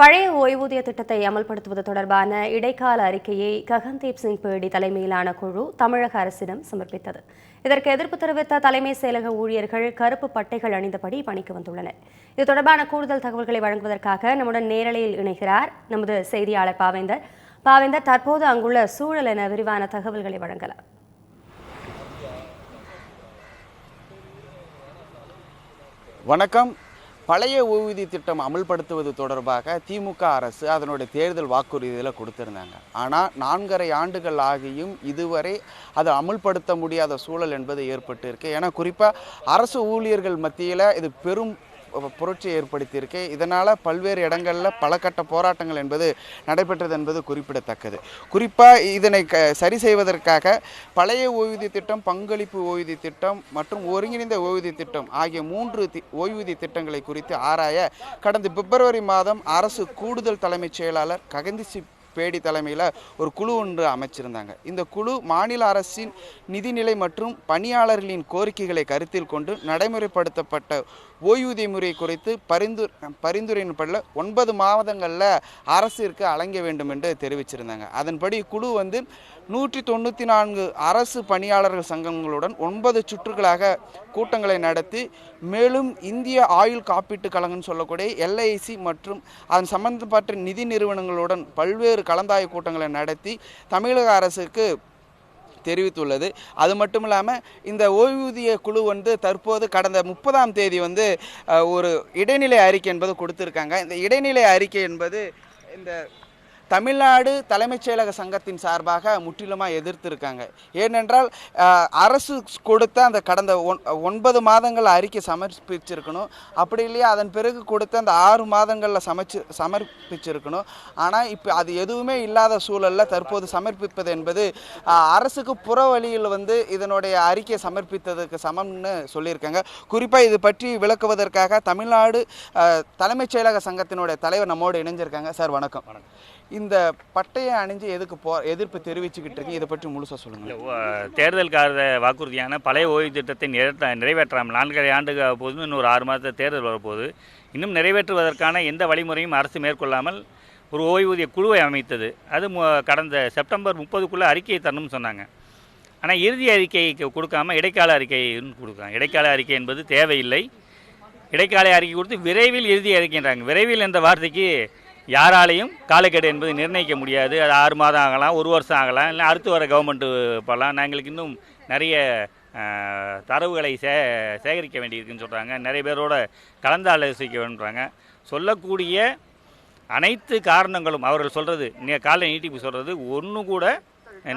பழைய ஓய்வூதிய திட்டத்தை அமல்படுத்துவது தொடர்பான இடைக்கால அறிக்கையை ககன்தீப் சிங் பேடி தலைமையிலான குழு தமிழக அரசிடம் சமர்ப்பித்தது. இதற்கு எதிர்ப்பு தெரிவித்த தலைமை செயலக ஊழியர்கள் கருப்பு பட்டைகள் அணிந்தபடி பணிக்கு வந்துள்ளனர். இது தொடர்பான கூடுதல் தகவல்களை வழங்குவதற்காக நம்முடன் நேரலையில் இணைகிறார் நமது செய்தியாளர் பாவேந்தர். பாவேந்தர் தற்போது அங்குள்ள சூழல் என விரிவான தகவல்களை வழங்கலாம். வணக்கம். பழைய ஓய்வூதிய திட்டம் அமல்படுத்துவது தொடர்பாக திமுக அரசு அதனுடைய தேர்தல் வாக்குறுதியில் கொடுத்திருந்தாங்க. ஆனால் நான்கரை ஆண்டுகள் ஆகியும் இதுவரை அதை அமல்படுத்த முடியாத சூழல் என்பது ஏற்பட்டு இருக்கு ஏன்னா குறிப்பாக அரசு ஊழியர்கள் மத்தியில் இது பெரும் புரட்சி ஏற்படுத்தியிருக்கு. இதனால் பல்வேறு இடங்களில் பல கட்ட போராட்டங்கள் என்பது நடைபெற்றது என்பது குறிப்பிடத்தக்கது. குறிப்பாக இதனை க சரி செய்வதற்காக பழைய ஓய்வூதிய திட்டம் பங்களிப்பு ஓய்வூதிய திட்டம் மற்றும் ஒருங்கிணைந்த ஓய்வூதிய திட்டம் ஆகிய மூன்று தி ஓய்வூதிய திட்டங்களை குறித்து ஆராய கடந்த பிப்ரவரி மாதம் அரசு கூடுதல் தலைமைச் செயலாளர் ககந்திசி பேடி தலைமையில் ஒரு குழு ஒன்று அமைச்சிருந்தாங்க. இந்த குழு மாநில அரசின் நிதிநிலை மற்றும் பணியாளர்களின் கோரிக்கைகளை கருத்தில் கொண்டு நடைமுறைப்படுத்தப்பட்ட ஓய்வூதிய முறை குறித்து பரிந்து பரிந்துரையின்படில் ஒன்பது மாதங்களில் அரசிற்கு அலங்க வேண்டும் என்று தெரிவிச்சிருந்தாங்க. அதன்படி குழு வந்து நூற்றி தொண்ணூற்றி நான்கு அரசு பணியாளர்கள் சங்கங்களுடன் ஒன்பது சுற்றுகளாக கூட்டங்களை நடத்தி மேலும் இந்திய ஆயுள் காப்பீட்டு கழகம்னு சொல்லக்கூடிய எல்ஐசி மற்றும் அதன் சம்பந்தப்பட்ட நிதி நிறுவனங்களுடன் பல்வேறு கலந்தாய்வு கூட்டங்களை நடத்தி தமிழக அரசுக்கு தெரிவித்துள்ளது. அது மட்டும் இல்லாமல் இந்த ஓய்வூதிய குழு வந்து தற்போது கடந்த முப்பதாம் தேதி வந்து ஒரு இடைநிலை அறிக்கை என்பது கொடுத்துருக்காங்க. இந்த இடைநிலை அறிக்கை என்பது இந்த தமிழ்நாடு தலைமைச் செயலக சங்கத்தின் சார்பாக முற்றிலுமாக எதிர்த்திருக்காங்க. ஏனென்றால் அரசு கொடுத்த அந்த கடந்த ஒன் ஒன்பது மாதங்கள் அறிக்கை சமர்ப்பிச்சிருக்கணும். அப்படி இல்லையா அதன் பிறகு கொடுத்த அந்த ஆறு மாதங்களில் சமைச்சு சமர்ப்பிச்சிருக்கணும். ஆனால் இப்போ அது எதுவுமே இல்லாத சூழலில் தற்போது சமர்ப்பிப்பது என்பது அரசுக்கு புற வழியில் வந்து இதனுடைய அறிக்கையை சமர்ப்பித்ததுக்கு சமம்னு சொல்லியிருக்காங்க. குறிப்பாக இது பற்றி விளக்குவதற்காக தமிழ்நாடு தலைமைச் செயலக சங்கத்தினுடைய தலைவர் நம்மோடு இணைஞ்சிருக்காங்க. சார் வணக்கம். இந்த பட்டையை அணிஞ்சு எதுக்கு போ எதிர்ப்பு தெரிவிச்சுக்கிட்டு இருக்கு? இதை பற்றி முழுசாக சொல்லுங்கள் தேர்தல் கால வாக்குறுதியான பழைய ஓய்வு திட்டத்தை நிறைவேற்ற நிறைவேற்றாமல் நான்கரை ஆண்டுக்கு போதும் இன்னொரு ஆறு மாதத்தில் தேர்தல் வரப்போகுது. இன்னும் நிறைவேற்றுவதற்கான எந்த வழிமுறையும் அரசு மேற்கொள்ளாமல் ஒரு ஓய்வூதிய குழுவை அமைத்தது. அது கடந்த செப்டம்பர் முப்பதுக்குள்ளே அறிக்கையை தரணும்னு சொன்னாங்க. ஆனால் இறுதி அறிக்கைக்கு கொடுக்காம இடைக்கால அறிக்கைன்னு கொடுக்குறாங்க. இடைக்கால அறிக்கை என்பது தேவையில்லை. இடைக்கால அறிக்கை கொடுத்து விரைவில் இறுதி அறிக்கைன்றாங்க. விரைவில் என்ற வார்த்தைக்கு யாராலையும் காலக்கெடு என்பது நிர்ணயிக்க முடியாது. அது ஆறு மாதம் ஆகலாம் ஒரு வருஷம் ஆகலாம் இல்லை அடுத்து வர கவர்மெண்ட்டு போகலாம் நாங்களுக்கு இன்னும் நிறைய தரவுகளை சே சேகரிக்க வேண்டியிருக்குன்னு சொல்கிறாங்க நிறைய பேரோட கலந்து ஆலோசிக்க வேண்டுறாங்க சொல்லக்கூடிய அனைத்து காரணங்களும் அவர்கள் சொல்கிறது நீ காலை நீட்டிப்பு சொல்கிறது ஒன்று கூட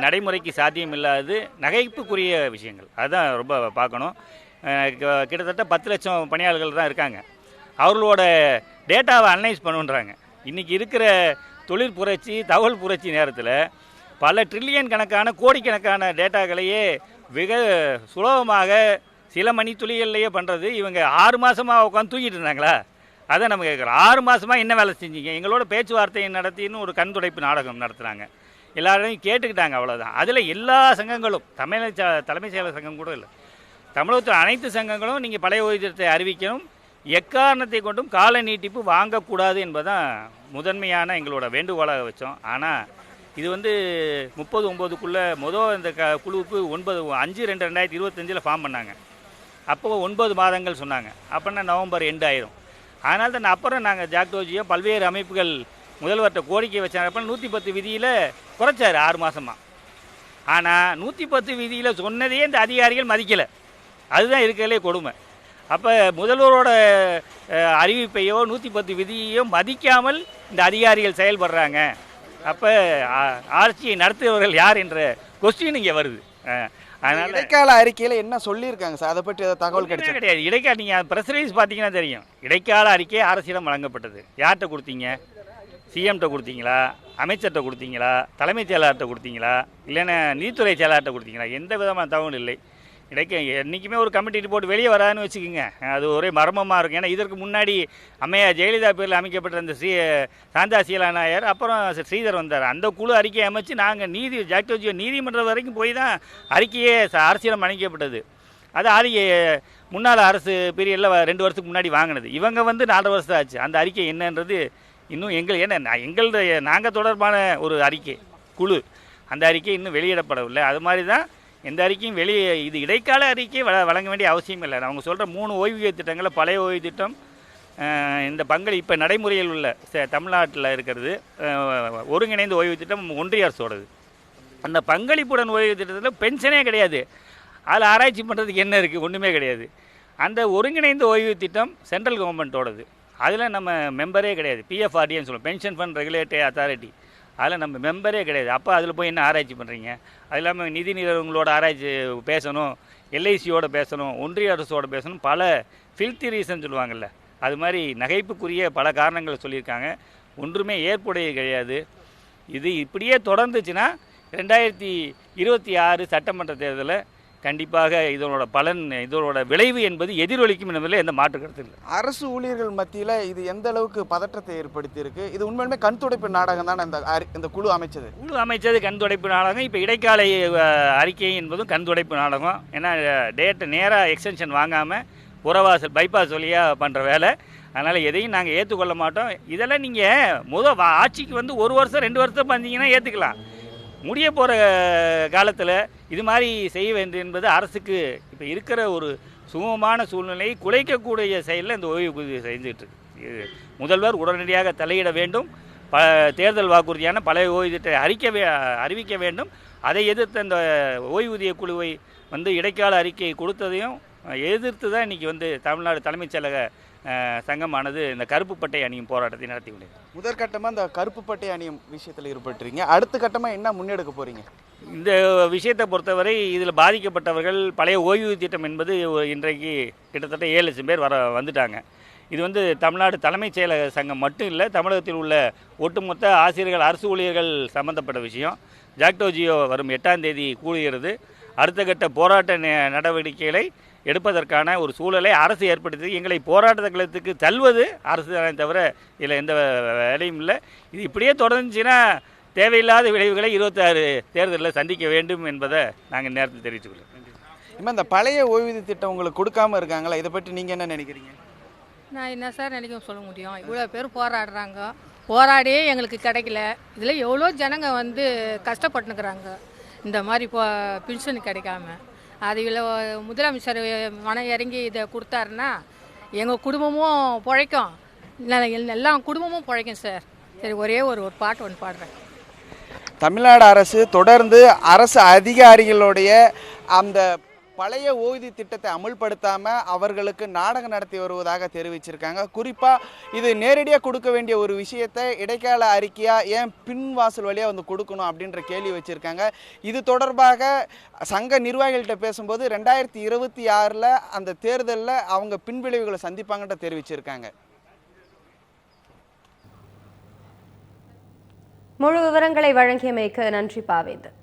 நடைமுறைக்கு சாத்தியம் இல்லாதது நகைப்புக்குரிய விஷயங்கள். அதுதான் ரொம்ப பார்க்கணும். கிட்டத்தட்ட பத்து லட்சம் பணியாளர்கள் தான் இருக்காங்க. அவர்களோட டேட்டாவை அனலைஸ் பண்ணுன்றாங்க. இன்றைக்கி இருக்கிற தொழில் புரட்சி தகவல் புரட்சி நேரத்தில் பல ட்ரில்லியன் கணக்கான கோடிக்கணக்கான டேட்டாக்களையே மிக சுலபமாக சில மணி துளிகள்லையே பண்ணுறது இவங்க ஆறு மாதமாக உட்காந்து தூங்கிட்டு இருந்தாங்களா? அதை நம்ம கேட்குறோம். ஆறு மாதமாக என்ன வேலை செஞ்சீங்க? எங்களோட பேச்சுவார்த்தையை நடத்தின்னு ஒரு கண் துடைப்பு நாடகம் நடத்துகிறாங்க எல்லாரையும் கேட்டுக்கிட்டாங்க அவ்வளோதான் அதில் எல்லா சங்கங்களும் தமிழக ச- செயலர் சங்கம் கூட இல்லை. தமிழகத்தில் அனைத்து சங்கங்களும் நீங்கள் பழைய ஓய்வூதியத்தை அறிவிக்கணும். எக்காரணத்தை கொண்டும் கால நீட்டிப்பு வாங்கக்கூடாது என்பதுதான் முதன்மையான எங்களோட வேண்டுகோளாக வச்சோம். ஆனால் இது வந்து முப்பது ஒம்போதுக்குள்ளே மொதல் இந்த க குழுவுக்கு ஒன்பது அஞ்சு ரெண்டு ரெண்டாயிரத்தி இருபத்தஞ்சில் ஃபார்ம் பண்ணாங்க. அப்போ ஒன்பது மாதங்கள் சொன்னாங்க. அப்படின்னா நவம்பர் எண்டு ஆயிரும். அதனால தான் அப்புறம் நாங்கள் ஜாக்டோஜியோ பல்வேறு அமைப்புகள் முதல்வர்கிட்ட கோரிக்கை வச்சாங்க அப்போ நூற்றி பத்து விதியில் குறைச்சாரு ஆறு மாதமாக ஆனால் நூற்றி பத்து விதியில் சொன்னதையே இந்த அதிகாரிகள் மதிக்கலை. அதுதான் இருக்கிறதுலே கொடுமை. அப்போ முதல்வரோட அறிவிப்பையோ நூற்றி பத்து விதியையோ மதிக்காமல் இந்த அதிகாரிகள் செயல்படுறாங்க. அப்போ ஆட்சியை நடத்துபவர்கள் யார் என்ற கொஸ்டின் இங்கே வருது. அதனால இடைக்கால அறிக்கையில் என்ன சொல்லியிருக்காங்க சார்? அதை பற்றி தகவல் ஒண்ணுமே கிடைச்சா கிடையாது. இடைக்கால நீங்கள் ப்ரெஸ் ரிலீஸ் பார்த்தீங்கன்னா தெரியும். இடைக்கால அறிக்கை அரசிடம் வழங்கப்பட்டது. யார்கிட்ட கொடுத்தீங்க? சிஎம்கிட்ட கொடுத்தீங்களா? அமைச்சர்கிட்ட கொடுத்தீங்களா? தலைமைச் செயலாளர்கிட்ட கொடுத்தீங்களா? இல்லைன்னா நீதித்துறை செயலாளர்கிட்ட கொடுத்தீங்களா? எந்த விதமான தகவலும் இல்லை. கிடைக்கும் என்றைக்குமே ஒரு கமிட்டி ரிப்போர்ட் வெளியே வராதுன்னு வச்சுக்கோங்க. அது ஒரே மர்மமாக இருக்கும். ஏன்னா இதற்கு முன்னாடி அம்மையா ஜெயலலிதா பேரில் அமைக்கப்பட்ட அந்த ஸ்ரீ சாந்தா சீலா நாயர் அப்புறம் ஸ்ரீதர் வந்தார். அந்த குழு அறிக்கையை அமைச்சு நாங்கள் நீதி ஜாக்டோஜியோ நீதிமன்றம் வரைக்கும் போய் தான் அறிக்கையே ச- அரசியலம் அணிக்கப்பட்டது. அது ஆதி முன்னாள் அரசு பீரியடில் ரெண்டு வருஷத்துக்கு முன்னாடி வாங்கினது. இவங்க வந்து நாலரை வருஷம் ஆச்சு. அந்த அறிக்கை என்னன்றது இன்னும் எங்கள் ஏன்னா நான் எங்களுடைய நாங்கள் தொடர்பான ஒரு அறிக்கை குழு. அந்த அறிக்கை இன்னும் வெளியிடப்படவில்லை. அது மாதிரி தான் எந்த அறிக்கையும் வெளியே இது இடைக்கால அறிக்கை வ வழங்க வேண்டிய அவசியம் இல்லை. அவங்க சொல்கிற மூணு ஓய்வூதிய திட்டங்களில் பழைய ஓய்வு திட்டம் இந்த பங்களி இப்போ நடைமுறையில் உள்ள ச- தமிழ்நாட்டில் இருக்கிறது. ஒருங்கிணைந்த ஓய்வு திட்டம் ஒன்றிய அரசோடது. அந்த பங்களிப்புடன் ஓய்வு திட்டத்தில் பென்ஷனே கிடையாது. அதில் ஆராய்ச்சி பண்ணுறதுக்கு என்ன இருக்குது ஒன்றுமே கிடையாது. அந்த ஒருங்கிணைந்த ஓய்வு திட்டம் சென்ட்ரல் கவர்மெண்ட்டோடது. அதில் நம்ம மெம்பரே கிடையாது. பிஎஃப்ஆர்டின்னு சொல்லுவோம். பென்ஷன் ஃபண்ட் ரெகுலேட்டரி அத்தாரிட்டி அதில் நம்ம மெம்பரே கிடையாது. அப்போ அதில் போய் என்ன ஆராய்ச்சி பண்ணுறீங்க அது இல்லாமல் நிதி நிறுவனங்களோட ஆராய்ச்சி பேசணும் எல்ஐசியோட பேசணும் ஒன்றிய அரசோட பேசணும் பல ஃபில்த்தி ரீசன் சொல்லுவாங்கள்ல அது மாதிரி நகைப்புக்குரிய பல காரணங்களை சொல்லியிருக்காங்க. ஒன்றுமே ஏற்புடையது கிடையாது. இது இப்படியே தொடர்ந்துச்சுன்னா ரெண்டாயிரத்தி இருபத்தி ஆறு சட்டமன்ற தேர்தலில் கண்டிப்பாக இதனோட பலன் இதனோட விளைவு என்பது எதிரொலிக்கும் என்பதில் எந்த மாற்று கருத்து இல்லை. அரசு ஊழியர்கள் மத்தியில் இது எந்த அளவுக்கு பதற்றத்தை ஏற்படுத்தியிருக்கு? இது உண்மையுமே கண் துடைப்பு நாடகம் தானே இந்த இந்த குழு அமைச்சது. குழு அமைச்சது கண் துடைப்பு நாடகம். இப்போ இடைக்கால அறிக்கை என்பதும் கண் துடைப்பு நாடகம். ஏன்னா டேட்டு நேராக எக்ஸ்டென்ஷன் வாங்காமல் புறவாசல் பைபாஸ் வழியாக பண்ணுற வேலை. அதனால் எதையும் நாங்கள் ஏற்றுக்கொள்ள மாட்டோம். இதெல்லாம் நீங்கள் முத ஆட்சிக்கு வந்து ஒரு வருஷம் ரெண்டு வருஷம் வந்தீங்கன்னா ஏற்றுக்கலாம் முடிய போகிற காலத்தில் இது மாதிரி செய்ய வேண்டும் என்பது அரசுக்கு இப்போ இருக்கிற ஒரு சுமமான சூழ்நிலையை குலைக்கக்கூடிய செயலில் இந்த ஓய்வு செஞ்சுட்டு இருக்கு. முதல்வர் உடனடியாக தலையிட வேண்டும். ப தேர்தல் வாக்குறுதியான பழைய ஓய்வூதியத்தை அறிக்க வே அறிவிக்க வேண்டும். அதை எதிர்த்து அந்த ஓய்வூதிய குழுவை வந்து இடைக்கால அறிக்கை கொடுத்ததையும் எதிர்த்து தான் இன்றைக்கி வந்து தமிழ்நாடு தலைமைச் செயலக சங்கமானது இந்த கருப்பு பட்டை அணியும் போராட்டத்தை நடத்தி உள்ளது முதற்கட்டமாக இந்த கருப்பு பட்டை அணியும் விஷயத்தில் ஈடுபட்டுறீங்க அடுத்த கட்டமாக என்ன முன்னெடுக்க போறீங்க? இந்த விஷயத்தை பொறுத்தவரை இதில் பாதிக்கப்பட்டவர்கள் பழைய ஓய்வு திட்டம் என்பது இன்றைக்கு கிட்டத்தட்ட ஏழு லட்சம் பேர் வர வந்துட்டாங்க. இது வந்து தமிழ்நாடு தலைமைச் செயலக சங்கம் மட்டும் இல்லை தமிழகத்தில் உள்ள ஒட்டுமொத்த ஆசிரியர்கள் அரசு ஊழியர்கள் சம்பந்தப்பட்ட விஷயம். ஜாக்டோ ஜியோ வரும் எட்டாம் தேதி கூடுகிறது அடுத்த கட்ட போராட்ட நெ- நடவடிக்கைகளை எடுப்பதற்கான ஒரு சூழலை அரசு ஏற்படுத்தி எங்களை போராட்ட களத்துக்கு தள்ளுவது அரசு தானே தவிர இதில் எந்த வேலையும் இல்லை. இது இப்படியே தொடர்ந்துச்சுன்னா தேவையில்லாத விளைவுகளை இருபத்தாறு தேர்தலில் சந்திக்க வேண்டும் என்பதை நாங்கள் நேரத்தில் தெரிவித்துக்கொள்கிறோம் இம்மா இந்த பழைய ஓய்வூதிய திட்டம் உங்களுக்கு கொடுக்காம இருக்காங்களா? இதை பற்றி நீங்கள் என்ன நினைக்கிறீங்க? நான் என்ன சார் நினைக்க சொல்ல முடியும்? இவ்வளோ பேர் போராடுறாங்க. போராடியே எங்களுக்கு கிடைக்கல. இதில் எவ்வளோ ஜனங்க வந்து கஷ்டப்பட்டுனுக்குறாங்க. இந்த மாதிரி இப்போ பென்ஷன் கிடைக்காம அதில் முதலமைச்சர் மனம் இறங்கி இதை கொடுத்தாருன்னா எங்கள் குடும்பமும் பிழைக்கும். எல்லா குடும்பமும் பிழைக்கும் சார் சரி ஒரே ஒரு ஒரு பாட்டு ஒன்று பாடுறேன். தமிழ்நாடு அரசு தொடர்ந்து அரசு அதிகாரிகளுடைய அந்த பழைய ஓய்வு திட்டத்தை அமுல்படுத்தாமல் அவர்களுக்கு நாடகம் நடத்தி வருவதாக தெரிவிச்சிருக்காங்க. குறிப்பாக இது நேரடியாக கொடுக்க வேண்டிய ஒரு விஷயத்தை இடைக்கால அறிக்கையாக ஏன் பின் வாசல் வழியாக வந்து கொடுக்கணும் அப்படின்ற கேள்வி வச்சுருக்காங்க. இது தொடர்பாக சங்க நிர்வாகிகள்கிட்ட பேசும்போது ரெண்டாயிரத்தி இருபத்தி ஆறில் அந்த தேர்தலில் அவங்க பின்விளைவுகளை சந்திப்பாங்கன்ற தெரிவிச்சிருக்காங்க. முழு விவரங்களை வழங்கியமைக்கு நன்றி பாவேந்தன்